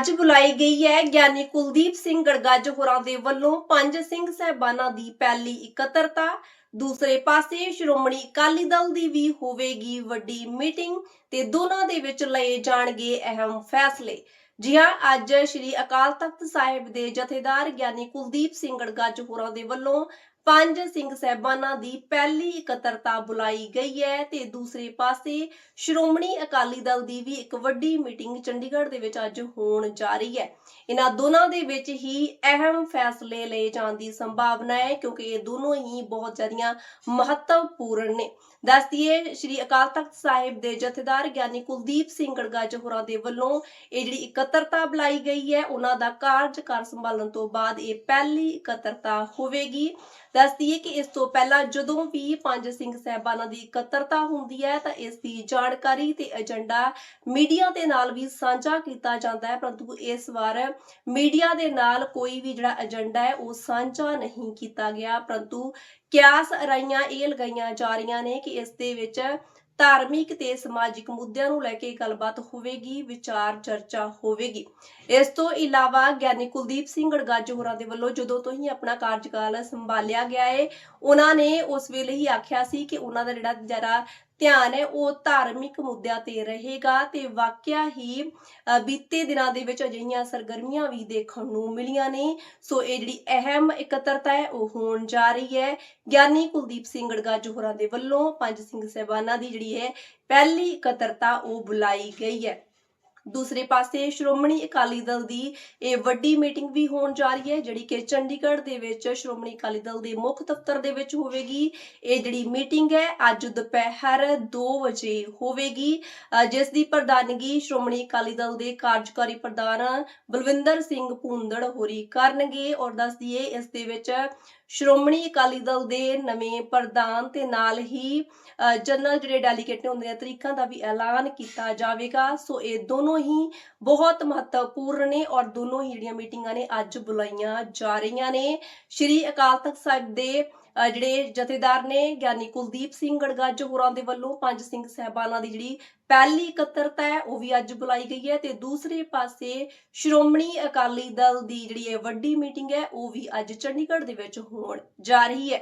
ਅੱਜ ਬੁਲਾਈ ਗਈ ਹੈ ਗਿਆਨੀ ਕੁਲਦੀਪ ਸਿੰਘ ਗੜਗੱਜ ਹੋਰਾਂ ਦੇ ਵੱਲੋਂ ਪੰਜ ਸਿੰਘ ਸਹਿਬਾਨਾਂ ਦੀ ਪਹਿਲੀ ਇਕੱਤਰਤਾ। ਦੂਸਰੇ ਪਾਸੇ ਸ਼੍ਰੋਮਣੀ ਅਕਾਲੀ ਦਲ ਦੀ ਵੀ ਹੋਵੇਗੀ ਵੱਡੀ ਮੀਟਿੰਗ ਤੇ ਦੋਨਾਂ ਦੇ ਵਿੱਚ ਲਏ ਜਾਣਗੇ ਅਹਿਮ ਫੈਸਲੇ। ਜੀ ਹਾਂ ਅੱਜ ਸ੍ਰੀ ਅਕਾਲ ਤਖਤ ਸਾਹਿਬ ਦੇ ਜਥੇਦਾਰ ਗਿਆਨੀ ਕੁਲਦੀਪ ਸਿੰਘ ਗੜਗੱਜ ਹੋਰਾਂ ਦੇ ਵੱਲੋਂ ਪੰਜ ਸਿੰਘ ਸਹਿਬਾਨਾਂ ਦੀ ਪਹਿਲੀ ਇਕੱਤਰਤਾ ਬੁਲਾਈ ਗਈ ਹੈ ਤੇ ਦੂਸਰੇ ਪਾਸੇ ਸ਼੍ਰੋਮਣੀ ਅਕਾਲੀ ਦਲ ਦੀ ਵੀ ਇੱਕ ਵੱਡੀ ਮੀਟਿੰਗ ਚੰਡੀਗੜ੍ਹ ਦੇ ਵਿੱਚ ਅੱਜ ਹੋਣ ਜਾ ਰਹੀ ਹੈ। ਇਹਨਾਂ ਦੋਨਾਂ ਦੇ ਵਿੱਚ ਹੀ ਅਹਿਮ ਫੈਸਲੇ ਲਏ ਜਾਣ ਦੀ ਸੰਭਾਵਨਾ ਹੈ ਕਿਉਂਕਿ ਇਹ ਦੋਨੋਂ ਹੀ ਬਹੁਤ ਜ਼ਿਆਦੀਆਂ ਮਹੱਤਵਪੂਰਨ ਨੇ। ਦੱਸਦੀਏ ਸ਼੍ਰੀ ਅਕਾਲ ਤਖਤ ਸਾਹਿਬ ਦੇ ਜਥੇਦਾਰ ਗਿਆਨੀ ਕੁਲਦੀਪ ਸਿੰਘ ਗੜਗੱਜ ਹੋਰਾਂ ਦੇ ਵੱਲੋਂ ਇਹ ਜਿਹੜੀ ਇਕੱਤਰਤਾ ਬੁਲਾਈ ਗਈ ਹੈ, ਉਹਨਾਂ ਦਾ ਕਾਰਜਕਾਰ ਸੰਭਾਲਣ ਤੋਂ ਬਾਅਦ ਇਹ ਪਹਿਲੀ ਇਕੱਤਰਤਾ ਹੋਵੇਗੀ। ਦੱਸ ਦਈਏ ਕਿ ਇਸ ਤੋਂ ਪਹਿਲਾਂ ਜਦੋਂ ਵੀ ਪੰਜ ਸਿੰਘ ਸਹਿਬਾਨਾਂ ਦੀ ਇਕੱਤਰਤਾ ਹੁੰਦੀ ਹੈ ਤਾਂ ਇਸ ਦੀ ਜਾਣਕਾਰੀ ਤੇ ਏਜੰਡਾ ਮੀਡੀਆ ਦੇ ਨਾਲ ਵੀ ਸਾਂਝਾ ਕੀਤਾ ਜਾਂਦਾ ਹੈ, ਪਰੰਤੂ ਇਸ ਵਾਰ ਮੀਡੀਆ ਦੇ ਨਾਲ ਕੋਈ ਵੀ ਜਿਹੜਾ ਏਜੰਡਾ ਹੈ, ਉਹ ਸਾਂਝਾ ਨਹੀਂ ਕੀਤਾ ਗਿਆ। ਪਰੰਤੂ ਕਿਆਸ ਰਾਈਆਂ ਇਹ ਲਗਾਈਆਂ ਜਾ ਰਹੀਆਂ ਨੇ ਕਿ ਇਸ ਦੇ ਵਿੱਚ ਧਾਰਮਿਕ ਤੇ ਸਮਾਜਿਕ ਮੁੱਦਿਆਂ ਨੂੰ ਲੈ ਕੇ ਗੱਲਬਾਤ ਹੋਵੇਗੀ, ਵਿਚਾਰ ਚਰਚਾ ਹੋਵੇਗੀ। ਇਸ ਤੋਂ ਇਲਾਵਾ ਗਿਆਨੀ ਕੁਲਦੀਪ ਸਿੰਘ ਗੜਗੱਜ ਹੋਰਾਂ ਦੇ ਵੱਲੋਂ ਜਦੋਂ ਤੋਂ ਹੀ ਆਪਣਾ ਕਾਰਜਕਾਲ ਸੰਭਾਲਿਆ ਗਿਆ ਹੈ ਉਹਨਾਂ ਨੇ ਉਸ ਵੇਲੇ ਹੀ ਆਖਿਆ ਸੀ ਕਿ ਉਹਨਾਂ ਦਾ ਜਿਹੜਾ ਜਿਹੜਾ ਧਿਆਨ ਹੈ, ਉਹ ਧਾਰਮਿਕ ਮੁੱਦਿਆਂ ਤੇ ਰਹੇਗਾ ਤੇ ਵਾਕਿਆ ਹੀ ਬੀਤੇ ਦਿਨਾਂ ਦੇ ਵਿੱਚ ਅਜਿਹੀਆਂ ਸਰਗਰਮੀਆਂ ਵੀ ਦੇਖਣ ਨੂੰ ਮਿਲੀਆਂ ਨੇ। ਸੋ ਇਹ ਜਿਹੜੀ ਅਹਿਮ ਇਕੱਤਰਤਾ ਹੈ, ਉਹ ਹੋਣ ਜਾ ਰਹੀ ਹੈ। ਗਿਆਨੀ ਕੁਲਦੀਪ ਸਿੰਘ ਗੜਗੱਜ ਹੋਰਾਂ ਦੇ ਵੱਲੋਂ ਪੰਜ ਸਿੰਘ ਸਹਿਬਾਨਾਂ ਦੀ ਜਿਹੜੀ ਹੈ, ਪਹਿਲੀ ਇਕੱਤਰਤਾ ਉਹ ਬੁਲਾਈ ਗਈ ਹੈ। ਦੂਸਰੇ ਪਾਸੇ ਸ਼੍ਰੋਮਣੀ ਅਕਾਲੀ ਦਲ ਦੀ ਇਹ ਵੱਡੀ ਮੀਟਿੰਗ ਵੀ ਹੋਣ ਜਾ ਰਹੀ ਹੈ ਜਿਹੜੀ ਕਿ ਚੰਡੀਗੜ੍ਹ ਦੇ ਵਿੱਚ ਸ਼੍ਰੋਮਣੀ ਅਕਾਲੀ ਦਲ ਦੇ ਮੁੱਖ ਦਫ਼ਤਰ ਦੇ ਵਿੱਚ ਹੋਵੇਗੀ। ਇਹ ਜਿਹੜੀ ਮੀਟਿੰਗ ਹੈ ਅੱਜ ਦੁਪਹਿਰ 2 ਵਜੇ ਹੋਵੇਗੀ ਜਿਸ ਦੀ ਪ੍ਰਧਾਨਗੀ ਸ਼੍ਰੋਮਣੀ ਅਕਾਲੀ ਦਲ ਦੇ ਕਾਰਜਕਾਰੀ ਪ੍ਰਧਾਨ ਬਲਵਿੰਦਰ ਸਿੰਘ ਭੂੰਦੜ ਹੋਰੀ ਕਰਨਗੇ ਔਰ ਦੱਸ ਦਈਏ ਇਸ ਦੇ ਵਿੱਚ ਸ਼੍ਰੋਮਣੀ ਅਕਾਲੀ ਦਲ ਦੇ ਨਵੇਂ ਪ੍ਰਧਾਨ ਤੇ ਨਾਲ ਹੀ ਅ, ਜਨਰਲ ਜਿਹੜੇ ਡੈਲੀਗੇਟ ਨੇ ਉਹਨਾਂ ਦੀਆਂ ਤਰੀਕਾਂ ਦਾ ਵੀ ਐਲਾਨ ਕੀਤਾ ਜਾਵੇਗਾ। ਸੋ ਇਹ ਦੋਨੋਂ ਹੀ ਬਹੁਤ ਮਹੱਤਵਪੂਰਨ ਨੇ ਔਰ ਦੋਨੋਂ ਹੀ ਜਿਹੜੀਆਂ ਮੀਟਿੰਗਾਂ ਨੇ ਅੱਜ ਬੁਲਾਈਆਂ ਜਾ ਰਹੀਆਂ ਨੇ। ਸ਼੍ਰੀ ਅਕਾਲ ਤਖਤ ਸਾਹਿਬ ਦੇ ਜਿਹੜੇ ਜਥੇਦਾਰ ਨੇ ਗਿਆਨੀ ਕੁਲਦੀਪ ਸਿੰਘ ਗੜਗੱਜ ਹੋਰਾਂ ਦੇ ਵੱਲੋਂ ਪੰਜ ਸਿੰਘ ਸਹਿਬਾਨਾਂ ਦੀ ਜਿਹੜੀ ਪਹਿਲੀ ਇਕੱਤਰਤਾ ਹੈ, ਉਹ ਵੀ ਅੱਜ ਬੁਲਾਈ ਗਈ ਹੈ ਤੇ ਦੂਸਰੇ ਪਾਸੇ ਸ਼੍ਰੋਮਣੀ ਅਕਾਲੀ ਦਲ ਦੀ ਜਿਹੜੀ ਇਹ ਵੱਡੀ ਮੀਟਿੰਗ ਹੈ, ਉਹ ਵੀ ਅੱਜ ਚੰਡੀਗੜ੍ਹ ਦੇ ਵਿੱਚ ਹੋਣ ਜਾ ਰਹੀ ਹੈ।